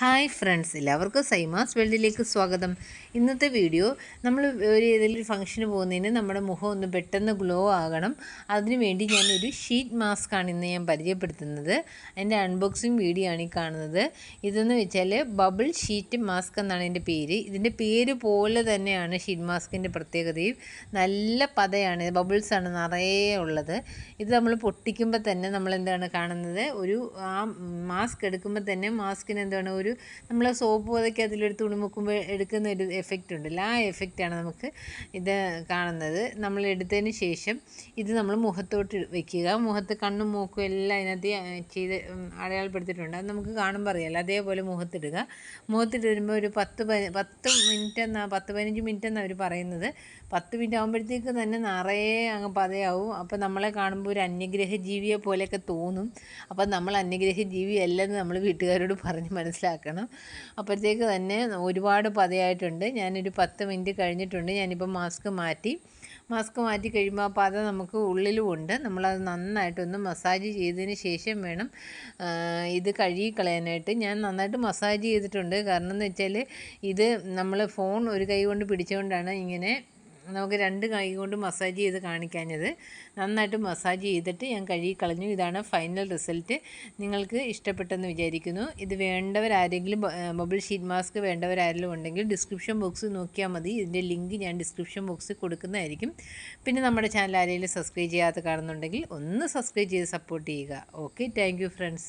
Hi friends എല്ലാവർക്കും സൈമാസ് വേൾഡിലേക്ക് സ്വാഗതം. ഇന്നത്തെ വീഡിയോ നമ്മൾ ഒരു ഏതെങ്കിലും ഫംഗ്ഷന് പോകുന്നതിന് നമ്മുടെ മുഖം ഒന്ന് പെട്ടെന്ന് ഗ്ലോ ആകണം. അതിനു വേണ്ടി ഞാനൊരു ഷീറ്റ് മാസ്ക് ആണ് ഇന്ന് ഞാൻ പരിചയപ്പെടുത്തുന്നത്. എന്റെ അൺബോക്സിങ് വീഡിയോ ആണ് ഈ കാണുന്നത്. ഇതെന്ന് വെച്ചാൽ ബബിൾ ഷീറ്റ് മാസ്ക് എന്നാണ് എന്റെ പേര്. ഇതിന്റെ പേര് പോലെ തന്നെയാണ് ഷീറ്റ് മാസ്കിന്റെ പ്രത്യേകതയും. നല്ല പതയാണ് ബബിൾസ് ആണ് നിറയെ ഉള്ളത്. ഇത് നമ്മൾ പൊട്ടിക്കുമ്പോൾ തന്നെ നമ്മൾ എന്താണ് കാണുന്നത്? ഒരു ആ മാസ്ക് എടുക്കുമ്പോൾ തന്നെ മാസ്കിന് എന്താണ് ഒരു നമ്മൾ സോപ്പ് പതയ്ക്ക് അതിലൊരു തുണി മുക്കുമ്പോൾ എടുക്കുന്ന ഒരു എഫക്റ്റ് ഉണ്ടല്ലോ ആ എഫക്റ്റാണ് നമുക്ക് ഇത് കാണുന്നത്. നമ്മൾ എടുത്തതിന് ശേഷം ഇത് നമ്മൾ മുഖത്തോട്ട് വയ്ക്കുക മുഖത്ത് കണ്ണും മൂക്കും എല്ലാം അതിനകത്ത് ചെയ്ത് അടയാളപ്പെടുത്തിയിട്ടുണ്ട്. അത് നമുക്ക് കാണുമ്പോൾ അറിയാമല്ലോ അതേപോലെ മുഖത്തിടുക. മുഖത്തിട്ട് വരുമ്പോൾ ഒരു പത്ത് പത്ത് മിനിറ്റ് എന്നാ പത്ത് പതിനഞ്ച് മിനിറ്റ് എന്നാണ് അവർ പറയുന്നത്. പത്ത് മിനിറ്റ് ആകുമ്പോഴത്തേക്ക് തന്നെ നിറയെ അങ്ങ് പതയാവും. അപ്പോൾ നമ്മളെ കാണുമ്പോൾ ഒരു അന്യഗ്രഹ ജീവിയെ പോലെയൊക്കെ തോന്നും. അപ്പോൾ നമ്മൾ അന്യഗ്രഹ ജീവി അല്ലെന്ന് നമ്മൾ വീട്ടുകാരോട് പറഞ്ഞ് മനസ്സിലാക്കണം അപ്പോഴത്തേക്ക് തന്നെ ഒരുപാട് പതയായിട്ടുണ്ട്. ഞാനൊരു പത്ത് മിനിറ്റ് കഴിഞ്ഞിട്ടുണ്ട്. ഞാനിപ്പോൾ മാസ്ക് മാറ്റി. മാസ്ക് മാറ്റി കഴിയുമ്പോൾ ആ പത നമുക്ക് ഉള്ളിലും ഉണ്ട്. നമ്മളത് നന്നായിട്ടൊന്ന് മസാജ് ചെയ്തതിന് ശേഷം വേണം ഇത് കഴുകി കളയാനായിട്ട് ഞാൻ നന്നായിട്ട് മസാജ് ചെയ്തിട്ടുണ്ട്. കാരണം എന്ന് വെച്ചാൽ ഇത് നമ്മൾ ഫോൺ ഒരു കൈ കൊണ്ട് പിടിച്ചുകൊണ്ടാണ് ഇങ്ങനെ നമുക്ക് രണ്ട് കൈ കൊണ്ട് മസാജ് ചെയ്ത് കാണിക്കാഞ്ഞത്. നന്നായിട്ട് മസാജ് ചെയ്തിട്ട് ഞാൻ കഴുകി കളഞ്ഞു. ഇതാണ് ഫൈനൽ റിസൾട്ട് നിങ്ങൾക്ക് ഇഷ്ടപ്പെട്ടെന്ന് വിചാരിക്കുന്നു. ഇത് വേണ്ടവരാരെങ്കിലും മൊബൈൽ ഷീറ്റ് മാസ്ക് വേണ്ടവരാരെങ്കിലും ഉണ്ടെങ്കിൽ ഡിസ്ക്രിപ്ഷൻ ബോക്സ് നോക്കിയാൽ മതി. ഇതിന്റെ ലിങ്ക് ഞാൻ ഡിസ്ക്രിപ്ഷൻ ബോക്സിൽ കൊടുക്കുന്നതായിരിക്കും. പിന്നെ നമ്മുടെ ചാനൽ ആരെങ്കിലും സബ്സ്ക്രൈബ് ചെയ്യാത്ത കാണുന്നുണ്ടെങ്കിൽ ഒന്ന് സബ്സ്ക്രൈബ് ചെയ്ത് സപ്പോർട്ട് ചെയ്യുക. Okay thank friends